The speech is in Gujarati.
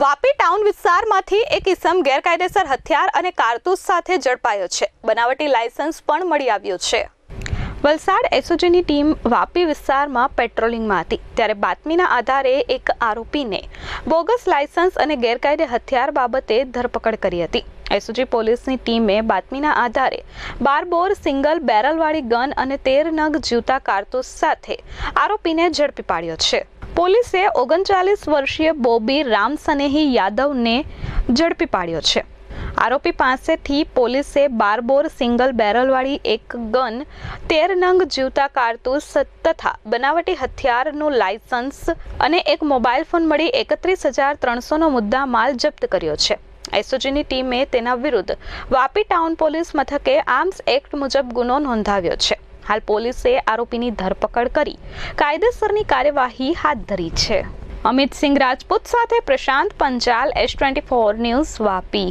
વાપી ટાઉન વિસ્તારમાંથી એક ઇસમ ગેરકાયદેસર હથિયાર અને કારતૂસ સાથે ઝડપાયો છે. બનાવટી લાયસન્સ પણ મળી આવ્યું છે. વલસાડ એસઓજીની ટીમ વાપી વિસ્તારમાં પેટ્રોલિંગમાં હતી. ત્યારે બાતમીના આધારે એક આરોપીને બોગસ લાયસન્સ અને ગેરકાયદે હથિયાર બાબતે ધરપકડ કરી હતી. એસઓજી પોલીસની ટીમે બાતમીના આધારે બાર બોર સિંગલ બેરલવાળી ગન અને તેર નગ જીવતા કારતૂસ સાથે આરોપીને ઝડપી પાડ્યો છે. પોલીસે ઓગણચાલીસ વર્ષીય બોબી રામસનેહી યાદવને ઝડપી પાડ્યો છે. આરોપી પાસેથી પોલીસે બારબોર સિંગલ બેરલવાળી એક ગન, તેર નંગ જીવતા કારતૂસ તથા બનાવટી હથિયારનું લાયસન્સ અને એક મોબાઈલ ફોન મળી એકત્રીસ હજાર ત્રણસોનો મુદ્દા માલ જપ્ત કર્યો છે. એસઓજીની ટીમે તેના વિરુદ્ધ વાપી ટાઉન પોલીસ મથકે આર્મ્સ એક્ટ મુજબ ગુનો નોંધાવ્યો છે. હાલ પોલીસે આરોપીની ધરપકડ કરી કાયદેસરની કાર્યવાહી હાથ ધરી છે. અમિત સિંહ રાજપૂત સાથે Prashant Panchal S twenty four news Vapi.